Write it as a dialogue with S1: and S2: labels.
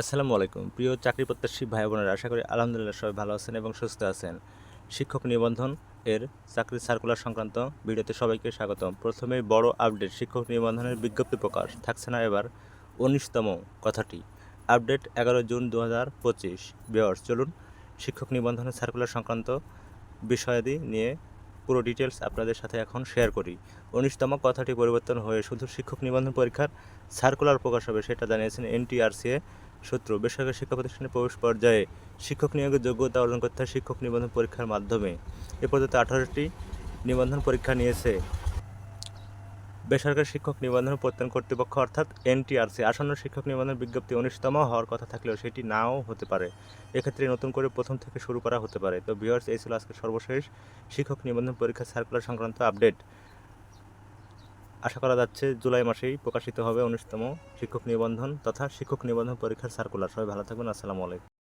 S1: আসসালামু আলাইকুম। প্রিয় চাকরি প্রত্যাশী ভাই বোনেরা আশা করি আলহামদুলিল্লাহ সবাই ভালো আছেন এবং সুস্থ আছেন। শিক্ষক নিবন্ধন এর চাকরির সার্কুলার সংক্রান্ত ভিডিওতে সবাইকে স্বাগতম। প্রথমেই বড় আপডেট শিক্ষক নিবন্ধনের বিজ্ঞপ্তি প্রকাশ। থাকছে না এবার উনিশতম কথাটি। আপডেট এগারো জুন দু হাজার পঁচিশ। বিয়ার্স চলুন শিক্ষক নিবন্ধনের সার্কুলার সংক্রান্ত বিষয়াদি নিয়ে পুরো ডিটেলস আপনাদের সাথে এখন শেয়ার করি। উনিশতম কথাটি পরিবর্তন হয়ে শুধু শিক্ষক নিবন্ধন পরীক্ষার সার্কুলার প্রকাশ হবে সেটা জানিয়েছেন এনটিআরসিএ সূত্র, বেসরকারি শিক্ষা প্রতিষ্ঠানে প্রবেশ পর্যায়ে শিক্ষক নিয়োগের যোগ্যতা অর্জন করতে হয় শিক্ষক নিবন্ধন পরীক্ষার মাধ্যমে। এ পর্যন্ত আঠারোটি নিবন্ধন পরীক্ষা নিয়েছে। বেসরকারি শিক্ষক নিবন্ধন প্রত্যয়ন কর্তৃপক্ষ, অর্থাৎ এনটিআরসি, আসন্ন শিক্ষক নিবন্ধন বিজ্ঞপ্তি উনিশতম হওয়ার কথা থাকলেও সেটি নাও হতে পারে। এক্ষেত্রে নতুন করে প্রথম থেকে শুরু করা হতে পারে। তো ভিউয়ার্স এই ছিল আজকে সর্বশেষ শিক্ষক নিবন্ধন পরীক্ষা সার্কুলার সংক্রান্ত আপডেট আশা করা যাচ্ছে জুলাই মাসেই প্রকাশিত হবে উনিশতম শিক্ষক নিবন্ধন তথা শিক্ষক নিবন্ধন পরীক্ষার সার্কুলার সবাই ভালো থাকবেন, আসসালামু আলাইকুম।